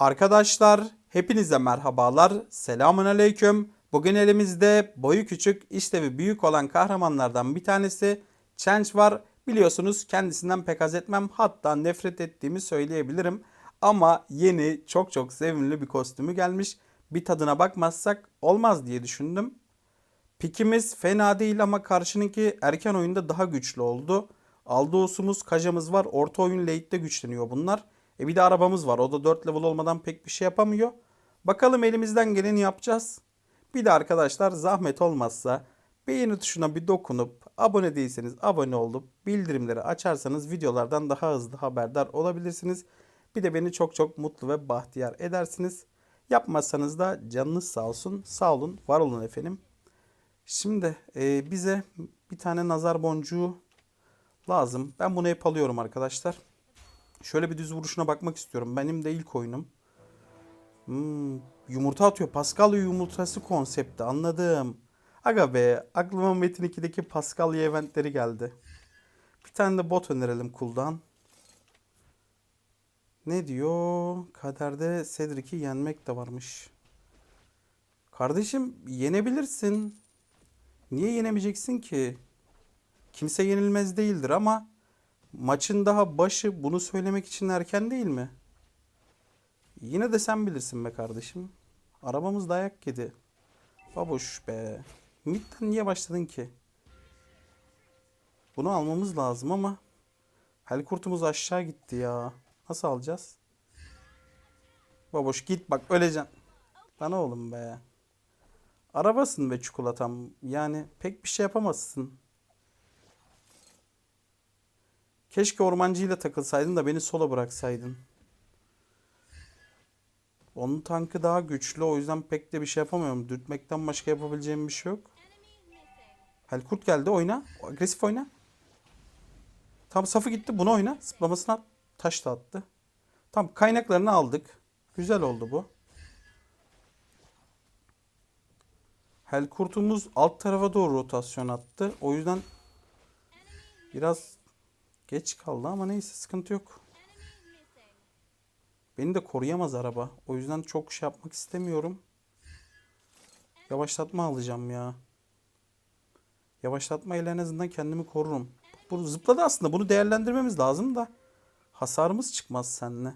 Arkadaşlar hepinize merhabalar. Selamun aleyküm. Bugün elimizde boyu küçük, işlevi büyük olan kahramanlardan bir tanesi Change var. Biliyorsunuz kendisinden pek haz etmem. Hatta nefret ettiğimi söyleyebilirim. Ama yeni çok çok sevimli bir kostümü gelmiş. Bir tadına bakmazsak olmaz diye düşündüm. Pikimiz fena değil ama karşınınki erken oyunda daha güçlü oldu. Aldos'umuz, Kaja'mız var. Orta oyun late'de güçleniyor bunlar. E bir de arabamız var. O da 4 level olmadan pek bir şey yapamıyor. Bakalım elimizden geleni yapacağız. Bir de arkadaşlar zahmet olmazsa beğeni tuşuna bir dokunup abone değilseniz abone olup bildirimleri açarsanız videolardan daha hızlı haberdar olabilirsiniz. Bir de beni çok çok mutlu ve bahtiyar edersiniz. Yapmazsanız da canınız sağ olsun. Sağ olun, var olun efendim. Şimdi e, bize bir tane nazar boncuğu lazım. Ben bunu hep alıyorum arkadaşlar. Şöyle bir düz vuruşuna bakmak istiyorum. Benim de ilk oyunum. Hmm, yumurta atıyor. Paskalya yumurtası konsepti. Anladım. Aga be aklıma Metin 2'deki Paskalya eventleri geldi. Bir tane de bot önerelim kuldan. Ne diyor? Kaderde Cedric'i yenmek de varmış. Kardeşim yenebilirsin. Niye yenemeyeceksin ki? Kimse yenilmez değildir ama maçın daha başı bunu söylemek için erken değil mi? Yine de sen bilirsin be kardeşim. Arabamız dayak yedi. Babuş be. Midden niye başladın ki? Bunu almamız lazım ama Helkurtumuz aşağı gitti ya. Nasıl alacağız? Baboş git bak öleceksin. Lan oğlum be. Arabasın be çikolatam. Yani pek bir şey yapamazsın. Keşke ormancıyla takılsaydın da beni sola bıraksaydın. Onun tankı daha güçlü o yüzden pek de bir şey yapamıyorum. Dürtmekten başka yapabileceğim bir şey yok. Helkurt geldi oyna. Agresif oyna. Tam safı gitti bunu oyna. Zıplamasına. Taş da attı. Tam kaynaklarını aldık. Güzel oldu bu. Helkurtumuz alt tarafa doğru rotasyon attı. O yüzden biraz geç kaldı ama neyse sıkıntı yok. Beni de koruyamaz araba. O yüzden çok şey yapmak istemiyorum. Yavaşlatma alacağım ya. Yavaşlatma ile en azından kendimi korurum. Bu zıpladı aslında. Bunu değerlendirmemiz lazım da. Hasarımız çıkmaz seninle.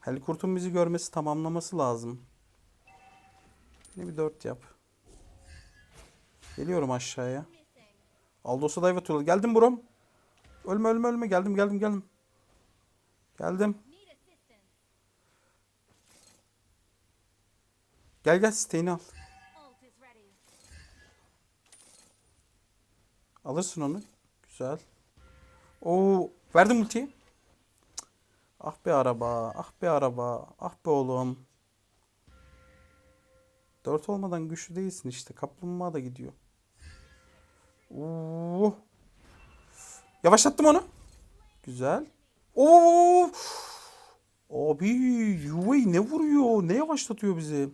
Helikurt'un bizi görmesi tamamlaması lazım. Yine bir 4 yap. Geliyorum aşağıya. Aldos'a dive atıyorlar. Geldim buram. Ölme ölme ölme. Geldim geldim geldim. Geldim. Gel gel siteğini al. Alırsın onu. Güzel. Oo, verdim ultiyi. Ah be araba, ah be araba, ah be oğlum. Dört olmadan güçlü değilsin işte. Kaplumbağa da gidiyor. Oo. Yavaşlattım onu. Güzel. Oo. Abi Yuvey ne vuruyor? Ne yavaşlatıyor bizi?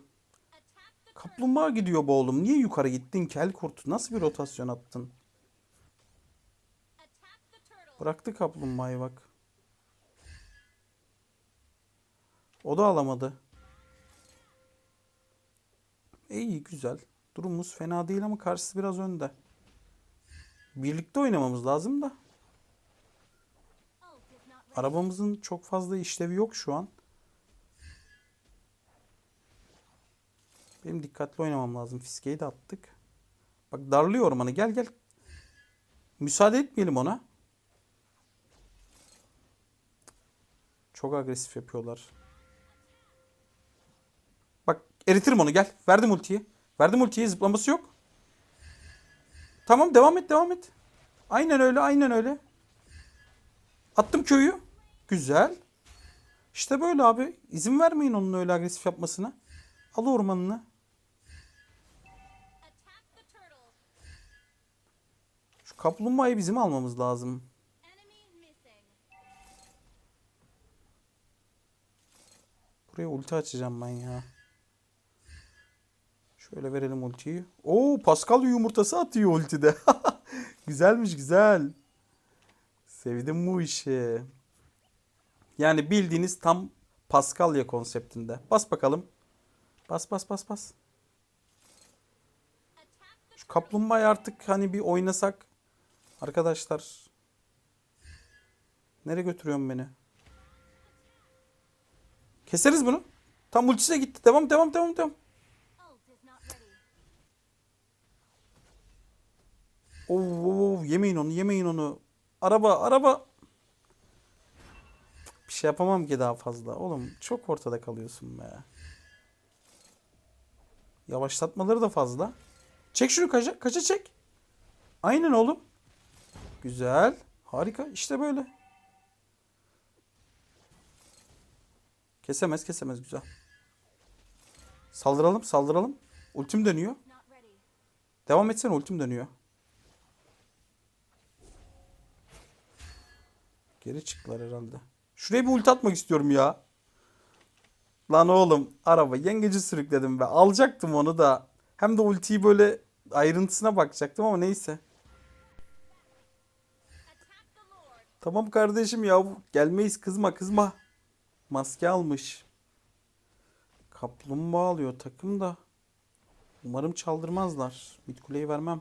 Kaplumbağa gidiyor bu oğlum. Niye yukarı gittin kel kurt? Nasıl bir rotasyon attın? Bıraktı kaplumbağayı bak. O da alamadı. İyi güzel. Durumumuz fena değil ama karşısı biraz önde. Birlikte oynamamız lazım da. Arabamızın çok fazla işlevi yok şu an. Benim dikkatli oynamam lazım. Fiskeyi de attık. Bak darlıyor ormanı. Gel gel. Müsaade etmeyelim ona. Çok agresif yapıyorlar. Bak eritirim onu gel. Verdim ultiyi. Verdim ultiyi zıplaması yok. Tamam devam et devam et. Aynen öyle aynen öyle. Attım köyü. Güzel. İşte böyle abi. İzin vermeyin onun öyle agresif yapmasına. Al ormanını. Şu kaplumbağayı bizim almamız lazım. Buraya ulti açacağım ben ya. Şöyle verelim ultiyi. Oo Pascal yumurtası atıyor ultide. Güzelmiş güzel. Sevdim bu işi. Yani bildiğiniz tam Paskalya konseptinde. Bas bakalım. Bas bas bas bas. Şu kaplumbağayı artık hani bir oynasak. Arkadaşlar. Nereye götürüyorsun beni? Keseriz bunu. Tam ultisine gitti. Devam devam devam devam. Oo, oo, oo, yemeyin onu yemeyin onu. Araba araba. Bir şey yapamam ki daha fazla. Oğlum çok ortada kalıyorsun be. Yavaşlatmaları da fazla. Çek şunu kaça, kaça çek. Aynen oğlum. Güzel. Harika. İşte böyle. Kesemez kesemez güzel. Saldıralım saldıralım. Ultim dönüyor. Devam etsene ultim dönüyor. Geri çıktılar herhalde. Şuraya bir ulti atmak istiyorum ya. Lan oğlum araba yengeci sürükledim ve alacaktım onu da. Hem de ultiyi böyle ayrıntısına bakacaktım ama neyse. Tamam kardeşim ya gelmeyiz kızma kızma. Maske almış. Kaplumbağa alıyor takım da. Umarım çaldırmazlar. Mid kuleyi vermem.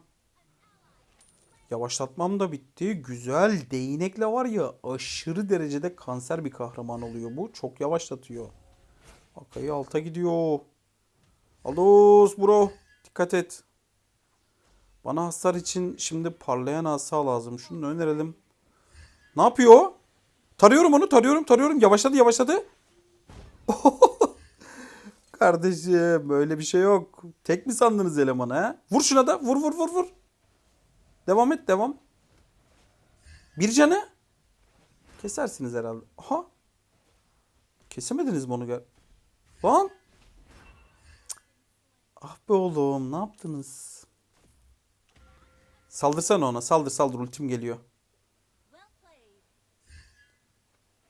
Yavaşlatmam da bitti. Güzel. Değnekle var ya aşırı derecede kanser bir kahraman oluyor bu. Çok yavaşlatıyor. Akayı alta gidiyor. Aldos bro. Dikkat et. Bana hasar için şimdi parlayan asa lazım. Şunu önerelim. Ne yapıyor? Tarıyorum onu tarıyorum tarıyorum. Yavaşladı yavaşladı. Kardeşim böyle bir şey yok. Tek mi sandınız elemanı ha? Vur şuna da vur vur vur vur. Devam et devam. Bir canı. Kesersiniz herhalde. Aha. Kesemediniz mi onu? Lan. Ah be oğlum ne yaptınız? Saldırsana ona. Saldır saldır ultim geliyor.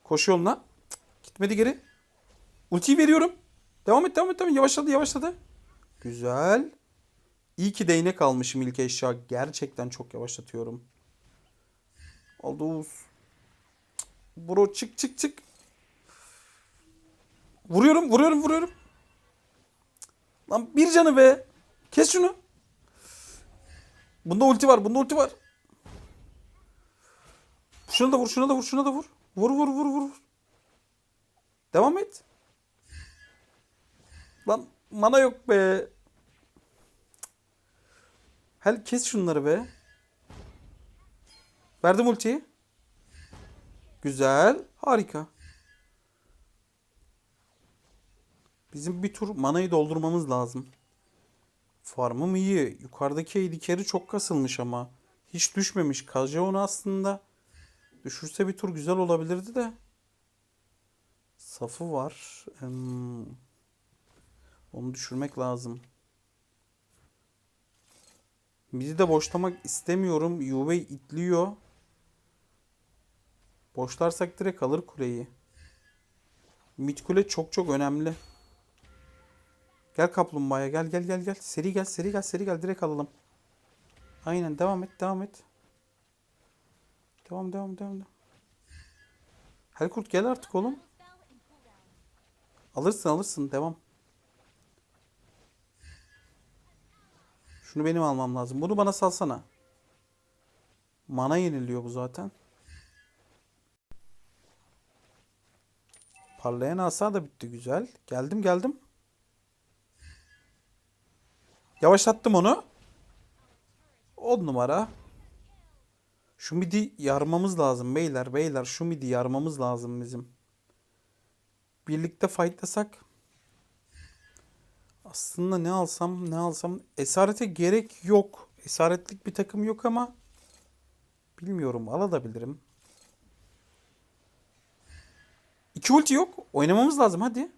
Koş yoluna. Gitmedi geri. Ultiyi veriyorum. Devam et devam et devam. Yavaşladı yavaşladı. Güzel. İyi ki değnek almışım ilk eşya. Gerçekten çok yavaşlatıyorum. Aldous. Bro çık çık çık. Vuruyorum vuruyorum vuruyorum. Lan bir canı be. Kes şunu. Bunda ulti var bunda ulti var. Şuna da vur şuna da vur şuna da vur. Vur vur vur vur. Devam et. Lan mana yok be. Hel kes şunları be. Verdim ultiyi. Güzel. Harika. Bizim bir tur manayı doldurmamız lazım. Farmım iyi. Yukarıdaki carry çok kasılmış ama. Hiç düşmemiş. Kajaon aslında düşürse bir tur güzel olabilirdi de. Safı var. Hmm. Onu düşürmek lazım. Bizi de boşlamak istemiyorum. Juve itliyor. Boşlarsak direkt alır kuleyi. Mid kule çok çok önemli. Gel kaplumbağaya gel gel gel gel. Seri gel seri gel seri gel direkt alalım. Aynen devam et devam et. Devam devam devam. devam. Helkurt gel artık oğlum. Alırsın alırsın devam. Şunu benim almam lazım. Bunu bana salsana. Mana yeniliyor bu zaten. Parlayan asa da bitti güzel. Geldim geldim. Yavaşlattım onu. 10 numara. Şu midi yarmamız lazım beyler beyler. Şu midi yarmamız lazım bizim. Birlikte fightlasak. Aslında ne alsam ne alsam. Esarete gerek yok. Esaretlik bir takım yok ama. Bilmiyorum alabilirim. İki ulti yok. Oynamamız lazım hadi.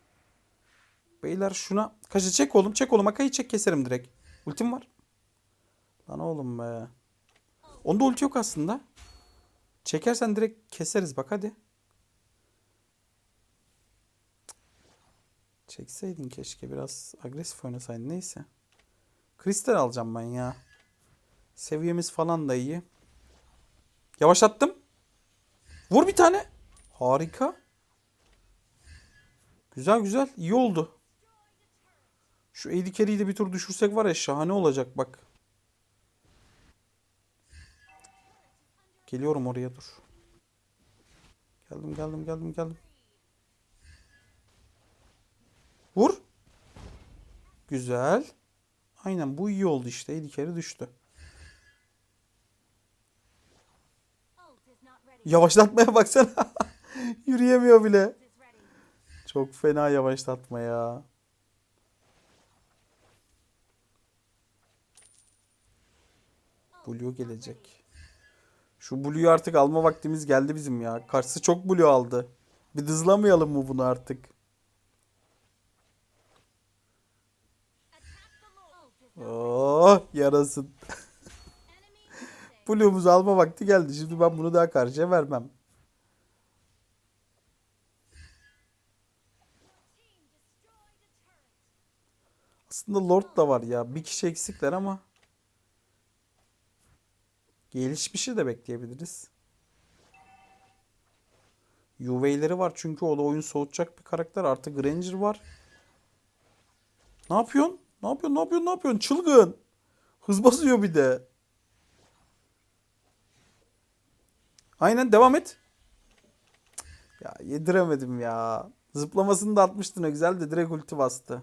Beyler şuna. Kaşı çek oğlum çek oğlum. Akayı çek keserim direkt. Ultim var. Lan oğlum be. Onda ulti yok aslında. Çekersen direkt keseriz bak hadi. Çekseydin keşke biraz agresif oynasaydın neyse. Kristal alacağım ben ya. Seviyemiz falan da iyi. Yavaşlattım. Vur bir tane. Harika. Güzel güzel. iyi oldu. Şu Carry'i de bir tur düşürsek var ya şahane olacak bak. Geliyorum oraya dur. Geldim geldim geldim geldim. Vur. Güzel. Aynen bu iyi oldu işte. AD Carry düştü. Yavaşlatmaya baksana. Yürüyemiyor bile. Çok fena yavaşlatma ya. Blue gelecek. Şu Blue'yu artık alma vaktimiz geldi bizim ya. Karşısı çok Blue aldı. Bir hızlamayalım mı bunu artık? Oh yarasın. Blue'umuzu alma vakti geldi. Şimdi ben bunu daha karşıya vermem. Aslında Lord da var ya. Bir kişi eksikler ama. Gelişmişi de bekleyebiliriz. UV'leri var çünkü o da oyun soğutacak bir karakter. Artı Granger var. Ne yapıyorsun? Ne yapıyorsun? Ne yapıyorsun? Ne yapıyorsun? Çılgın. Hız basıyor bir de. Aynen devam et. Ya yediremedim ya. Zıplamasını da atmıştın o güzel de direkt ulti bastı.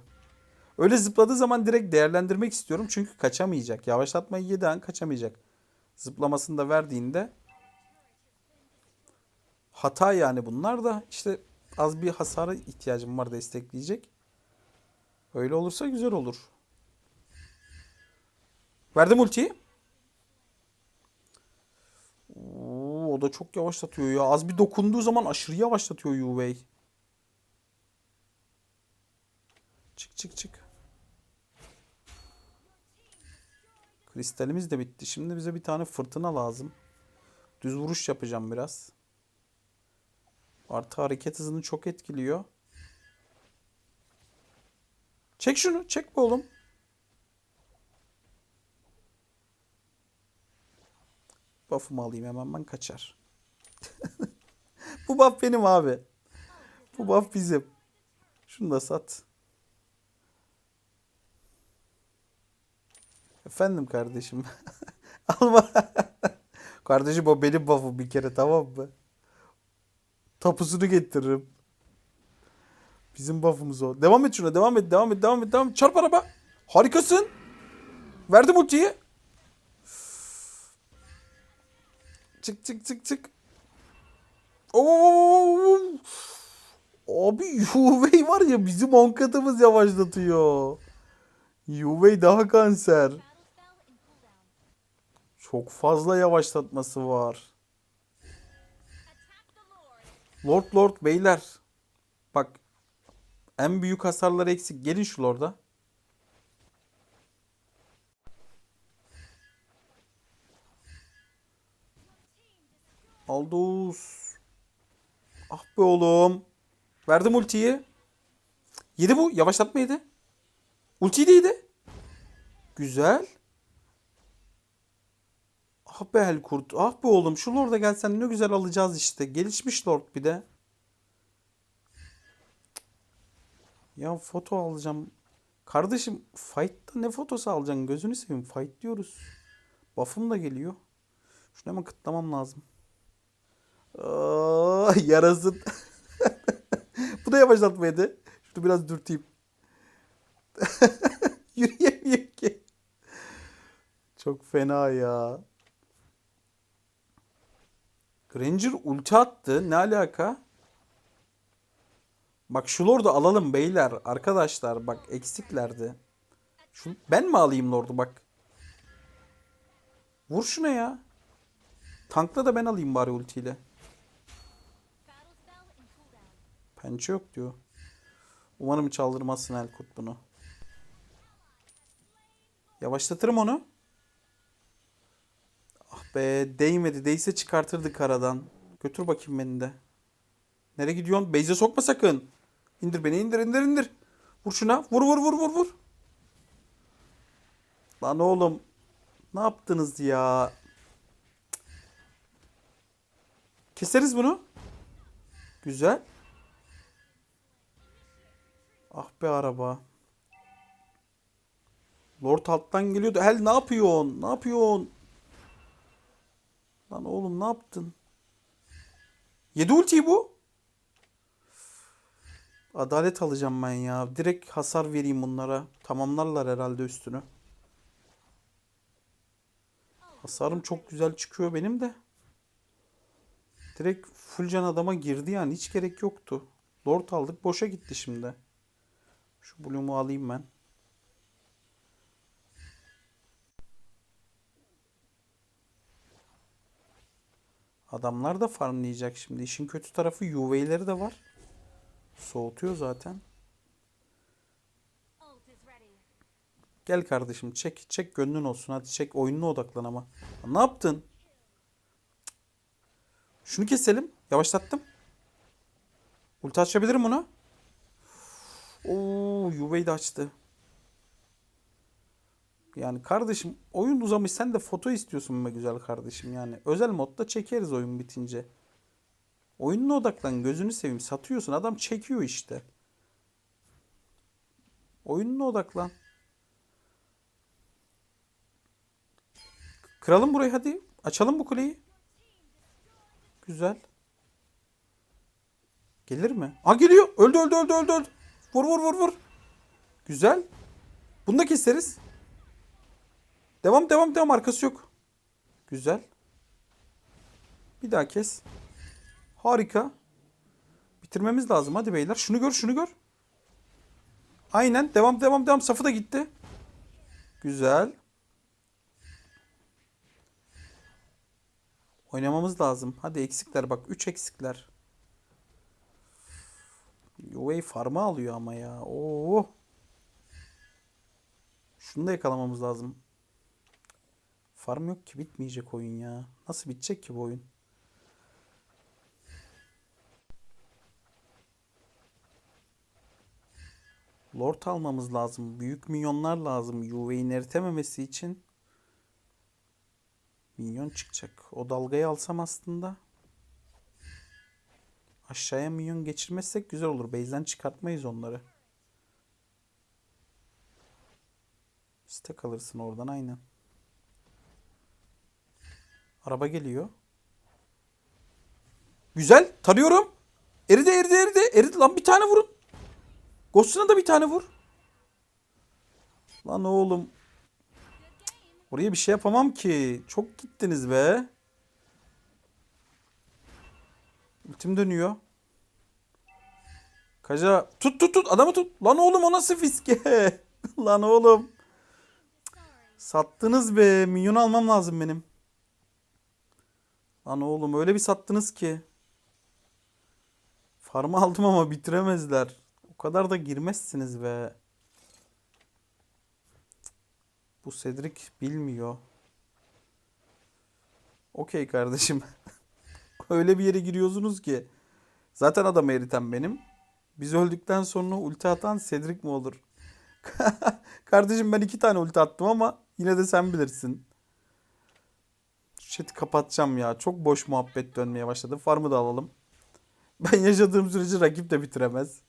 Öyle zıpladığı zaman direkt değerlendirmek istiyorum. Çünkü kaçamayacak. Yavaşlatmayı yedi an kaçamayacak. Zıplamasını da verdiğinde hata yani bunlar da işte az bir hasara ihtiyacım var destekleyecek. Öyle olursa güzel olur. Verdim ultiyi. Oo, o da çok yavaşlatıyor ya. Az bir dokunduğu zaman aşırı yavaşlatıyor UV. Çık çık çık. Kristalimiz de bitti. Şimdi bize bir tane fırtına lazım. Düz vuruş yapacağım biraz. Artı hareket hızını çok etkiliyor. Çek şunu. Çek be oğlum. Buff'ımı alayım hemen ben kaçar. Bu buff benim abi. Bu buff bizim. Şunu da sat. Efendim kardeşim. Alma. kardeşim o benim buff'um bir kere tamam mı? Tapusunu getiririm. Bizim buff'umuz o. Devam et şuna. Devam et. Devam et. Devam et. Devam et. Çarp araba. Harikasın. Verdim ultiyi. Çık çık çık çık. Oo! Abi UV var ya bizim on katımız yavaşlatıyor. UV daha kanser. Çok fazla yavaşlatması var. Lord Lord beyler. Bak en büyük hasarları eksik. Gelin şu Lord'a. Aldous. Ah be oğlum. Verdim ultiyi. Yedi bu. Yavaşlatma yedi. Ultiyi de yedi. Güzel. Ah be Helkurt. Ah be oğlum. Şu Lord'a gelsen ne güzel alacağız işte. Gelişmiş Lord bir de. Ya foto alacağım. Kardeşim fight'ta ne fotosu alacaksın? Gözünü seveyim. Fight diyoruz. Buff'ım da geliyor. Şunu hemen kıtlamam lazım. Yarasın. Bu da yavaşlatmaydı. Şunu biraz dürteyim. Yürüyemiyor ki. Çok fena ya. Granger ulti attı. Ne alaka? Bak şu lordu alalım beyler. Arkadaşlar bak eksiklerdi. Şu, ben mi alayım lordu bak. Vur şuna ya. Tankla da ben alayım bari ultiyle. Pençe yok diyor. Umarım çaldırmazsın Elkut bunu. Yavaşlatırım onu. Ah be değmedi. Değse çıkartırdık aradan. Götür bakayım beni de. Nereye gidiyorsun? Beyze sokma sakın. İndir beni indir indir indir. Vur şuna. Vur vur vur vur vur. Lan oğlum. Ne yaptınız ya? Keseriz bunu. Güzel. Ah be araba. Lord alttan geliyordu. Hel ne yapıyorsun? Ne yapıyorsun? Lan oğlum ne yaptın? Yedi ultiyi bu. Adalet alacağım ben ya. Direkt hasar vereyim bunlara. Tamamlarlar herhalde üstünü. Hasarım çok güzel çıkıyor benim de. Direkt full can adama girdi yani. Hiç gerek yoktu. Lord aldık. Boşa gitti şimdi. Şu Bloom'u alayım ben. Adamlar da farmlayacak şimdi. İşin kötü tarafı UV'leri de var. Soğutuyor zaten. Gel kardeşim çek. Çek gönlün olsun. Hadi çek. Oyununa odaklan ama. Ne yaptın? Şunu keselim. Yavaşlattım. Ulti açabilirim onu. Oo, UV'yi de açtı. Yani kardeşim oyun uzamış sen de foto istiyorsun be güzel kardeşim yani. Özel modda çekeriz oyun bitince. Oyununa odaklan gözünü seveyim satıyorsun adam çekiyor işte. Oyununa odaklan. Kıralım burayı hadi. Açalım bu kuleyi. Güzel. Gelir mi? Aa geliyor. Öldü öldü öldü öldü öldü. Vur vur vur vur. Güzel. Bunu da keseriz. Devam devam devam arkası yok. Güzel. Bir daha kes. Harika. Bitirmemiz lazım hadi beyler. Şunu gör şunu gör. Aynen devam devam devam. Safı da gitti. Güzel. Oynamamız lazım. Hadi eksikler bak. 3 eksikler. UA farmı alıyor ama ya. Oo. Şunu da yakalamamız lazım. Farm yok ki bitmeyecek oyun ya. Nasıl bitecek ki bu oyun? Lord almamız lazım. Büyük minyonlar lazım. UV'nin eritememesi için. Minyon çıkacak. O dalgayı alsam aslında. Aşağıya minyon geçirmezsek güzel olur. Base'den çıkartmayız onları. Stack alırsın oradan aynen. Araba geliyor. Güzel. Tarıyorum. Eridi eridi eridi. Eridi lan bir tane vurun. Ghost'una da bir tane vur. Lan oğlum. Oraya bir şey yapamam ki. Çok gittiniz be. Ultim dönüyor. Kaja tut tut tut adamı tut. Lan oğlum o nasıl fiske? Lan oğlum. Sattınız be. Minyon almam lazım benim. Lan oğlum öyle bir sattınız ki. Farmı aldım ama bitiremezler. O kadar da girmezsiniz be. Bu Cedric bilmiyor. Okey kardeşim. öyle bir yere giriyorsunuz ki. Zaten adam eriten benim. Biz öldükten sonra ulti atan Cedric mi olur? kardeşim ben iki tane ulti attım ama yine de sen bilirsin. Chat'i kapatacağım ya. Çok boş muhabbet dönmeye başladı. Farmı da alalım. Ben yaşadığım sürece rakip de bitiremez.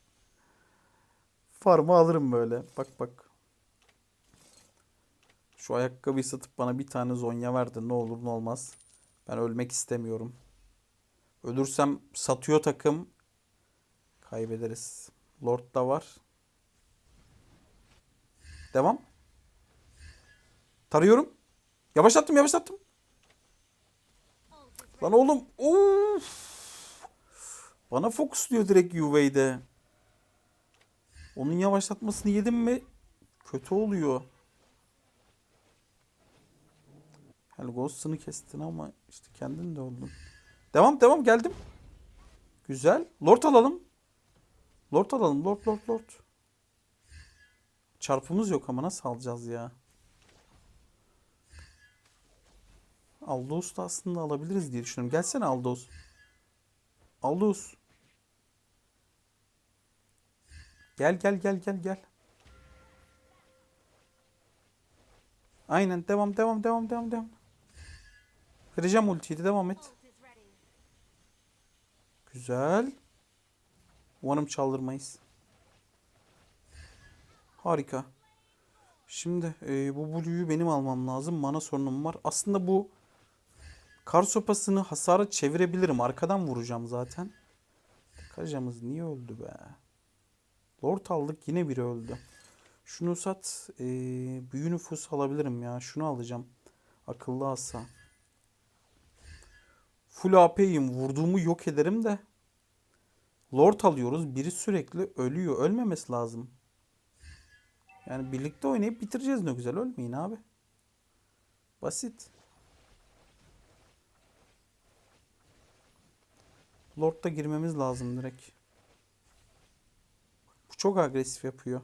Farmı alırım böyle. Bak bak. Şu ayakkabıyı satıp bana bir tane Zonya verdi. Ne olur ne olmaz. Ben ölmek istemiyorum. Ölürsem satıyor takım. Kaybederiz. Lord da var. Devam. Tarıyorum. Yavaşlattım yavaşlattım. Lan oğlum. Of. Bana fokusluyor direkt UV'de. Onun yavaşlatmasını yedim mi kötü oluyor. Ghost'ını kestin ama işte kendin de öldün. Devam devam geldim. Güzel. Lord alalım. Lord alalım. Lord Lord Lord. Çarpımız yok ama nasıl alacağız ya? Aldous da aslında alabiliriz diye düşünüyorum. Gelsene Aldous. Aldous. Gel gel gel gel gel. Aynen devam devam devam devam devam. Kıracağım ultiyi de devam et. Güzel. Umarım çaldırmayız. Harika. Şimdi e, bu Blue'yu benim almam lazım. Mana sorunum var. Aslında bu kar sopasını hasara çevirebilirim. Arkadan vuracağım zaten. Kajamız niye öldü be? Lord aldık yine biri öldü. Şunu sat. E, büyü nüfus alabilirim ya. Şunu alacağım. Akıllı asa. Full AP'yim. Vurduğumu yok ederim de. Lord alıyoruz. Biri sürekli ölüyor. Ölmemesi lazım. Yani birlikte oynayıp bitireceğiz ne güzel. Ölmeyin abi. Basit. Lord'da girmemiz lazım direkt. Bu çok agresif yapıyor.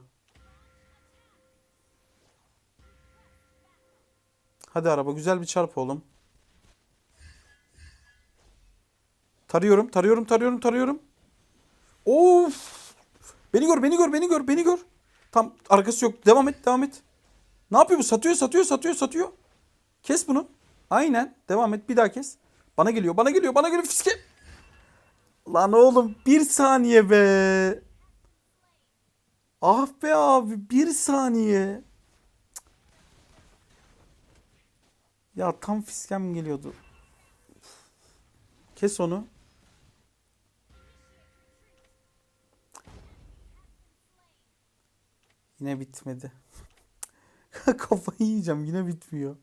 Hadi araba güzel bir çarp oğlum. Tarıyorum, tarıyorum, tarıyorum, tarıyorum. Of! Beni gör, beni gör, beni gör, beni gör. Tam arkası yok. Devam et, devam et. Ne yapıyor bu? Satıyor, satıyor, satıyor, satıyor. Kes bunu. Aynen. Devam et. Bir daha kes. Bana geliyor, bana geliyor, bana geliyor. Fiske. Lan oğlum bir saniye be. Ah be abi bir saniye. Ya tam fiskem geliyordu. Kes onu. Yine bitmedi. Kafayı yiyeceğim yine bitmiyor.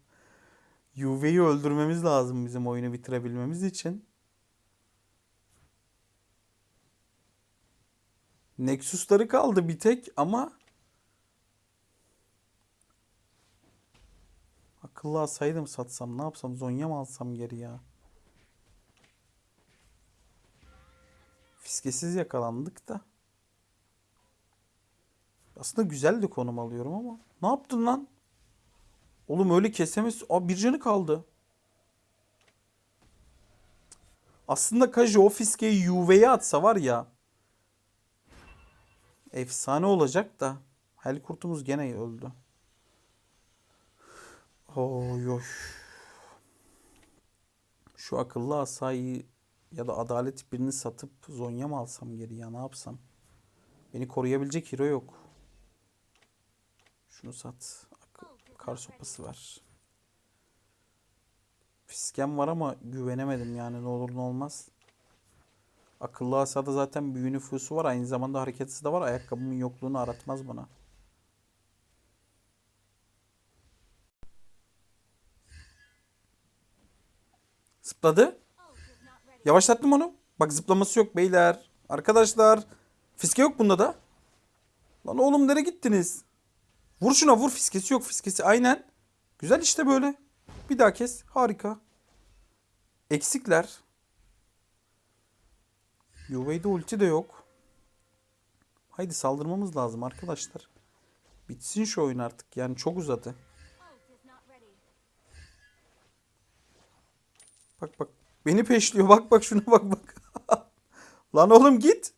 Juve'yi öldürmemiz lazım bizim oyunu bitirebilmemiz için. Nexus'ları kaldı bir tek ama akıllı alsaydım satsam ne yapsam Zonya mı alsam geri ya? Fiskesiz yakalandık da. Aslında güzel de konum alıyorum ama. Ne yaptın lan? Oğlum öyle kesemez. Aa bir canı kaldı. Aslında Kaji o fiskeyi Juve'ye atsa var ya. Efsane olacak da. Hel kurtumuz gene öldü. Oy oy. Şu akıllı asayı ya da adalet birini satıp Zonya mı alsam geri ya ne yapsam? Beni koruyabilecek hero yok. Şunu sat. Kar sopası var. Fiskem var ama güvenemedim yani ne olur ne olmaz. Akıllı asada zaten büyü nüfusu var. Aynı zamanda hareketsiz de var. Ayakkabımın yokluğunu aratmaz bana. Zıpladı. Yavaşlattım onu. Bak zıplaması yok beyler. Arkadaşlar. Fiske yok bunda da. Lan oğlum nereye gittiniz? Vur şuna vur fiskesi yok fiskesi. Aynen. Güzel işte böyle. Bir daha kes. Harika. Eksikler. Juve'de ulti de yok. Haydi saldırmamız lazım arkadaşlar. Bitsin şu oyun artık. Yani çok uzadı. Bak bak. Beni peşliyor. Bak bak şuna bak bak. Lan oğlum git.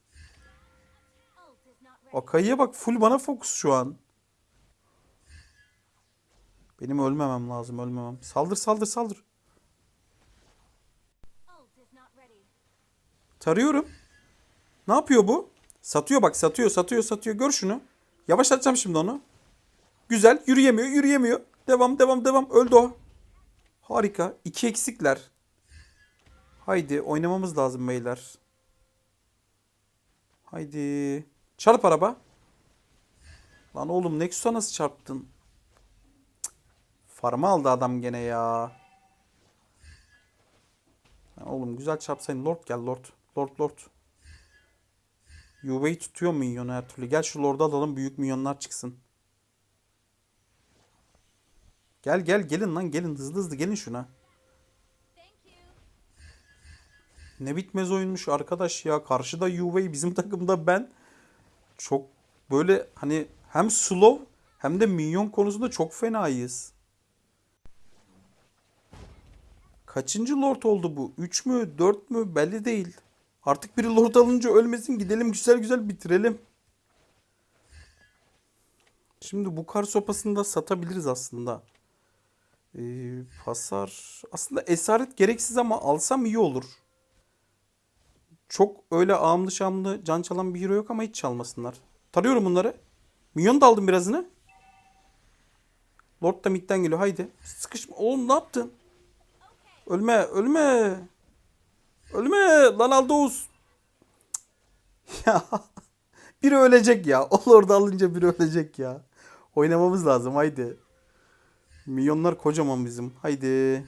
Akai'ye bak full bana fokus şu an. Benim ölmemem lazım ölmemem. Saldır saldır saldır. Tarıyorum. Ne yapıyor bu? Satıyor bak satıyor satıyor satıyor. Gör şunu. Yavaşlatacağım şimdi onu. Güzel. Yürüyemiyor yürüyemiyor. Devam devam devam. Öldü o. Harika. İki eksikler. Haydi oynamamız lazım beyler. Haydi. Çarp araba. Lan oğlum Nexus'a nasıl çarptın? Cık. Farmı aldı adam gene ya. Oğlum güzel çarpsaydın. Lord gel Lord. Lord Lord. Yuve'yi tutuyor minyonu her türlü. Gel şu Lord'u alalım. Büyük minyonlar çıksın. Gel gel gelin lan gelin. Hızlı hızlı gelin şuna. Ne bitmez oyunmuş arkadaş ya. Karşıda Juve bizim takımda ben. Çok böyle hani hem slow hem de minyon konusunda çok fenayız. Kaçıncı lord oldu bu? 3 mü 4 mü belli değil. Artık biri lord alınca ölmesin gidelim güzel güzel bitirelim. Şimdi bu kar sopasını da satabiliriz aslında. Ee, hasar aslında esaret gereksiz ama alsam iyi olur. Çok öyle ağımlı şamlı can çalan bir hero yok ama hiç çalmasınlar. Tarıyorum bunları. Minyon da aldım birazını. Lord da midden geliyor. Haydi. Sıkışma. Oğlum ne yaptın? Ölme. Ölme. Ölme. Lan Aldous. Ya. Biri ölecek ya. O Lord'u alınca biri ölecek ya. Oynamamız lazım. Haydi. Milyonlar kocaman bizim. Haydi.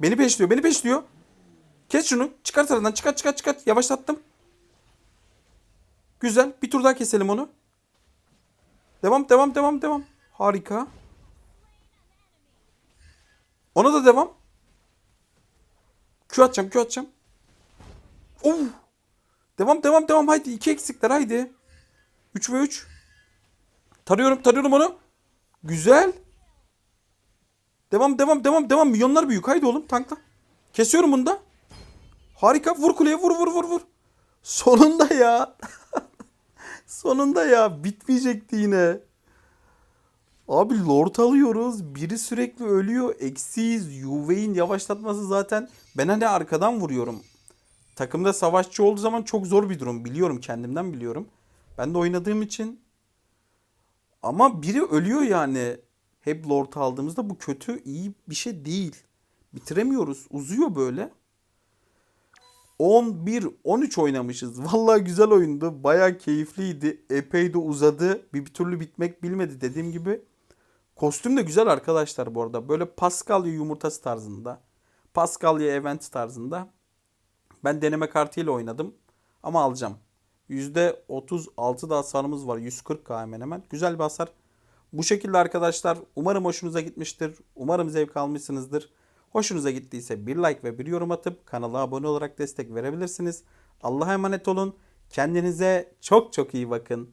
Beni peşliyor. Beni peşliyor. Kes şunu. Çıkart aradan. Çıkart çıkart çıkart. Yavaşlattım. Güzel. Bir tur daha keselim onu. Devam devam devam devam. Harika. Ona da devam. Q atacağım Q atacağım. Of. Devam devam devam haydi. iki eksikler haydi. 3 ve 3. Tarıyorum tarıyorum onu. Güzel. Devam devam devam devam. Milyonlar büyük. Haydi oğlum tankla. Kesiyorum bunu da. Harika. Vur kuleye vur vur vur vur. Sonunda ya. Sonunda ya. Bitmeyecekti yine. Abi lord alıyoruz. Biri sürekli ölüyor. Eksiyiz. Yuve'in yavaşlatması zaten. Ben hani arkadan vuruyorum. Takımda savaşçı olduğu zaman çok zor bir durum. Biliyorum kendimden biliyorum. Ben de oynadığım için. Ama biri ölüyor yani. Hep lord aldığımızda bu kötü iyi bir şey değil. Bitiremiyoruz. Uzuyor böyle. 11 13 oynamışız. Vallahi güzel oyundu. Bayağı keyifliydi. Epey de uzadı. Bir, bir türlü bitmek bilmedi dediğim gibi. Kostüm de güzel arkadaşlar bu arada. Böyle Paskalya yumurtası tarzında. Paskalya event tarzında. Ben deneme kartıyla oynadım. Ama alacağım. %36 da hasarımız var. 140k hemen hemen. Güzel bir hasar. Bu şekilde arkadaşlar. Umarım hoşunuza gitmiştir. Umarım zevk almışsınızdır. Hoşunuza gittiyse bir like ve bir yorum atıp kanala abone olarak destek verebilirsiniz. Allah'a emanet olun. Kendinize çok çok iyi bakın.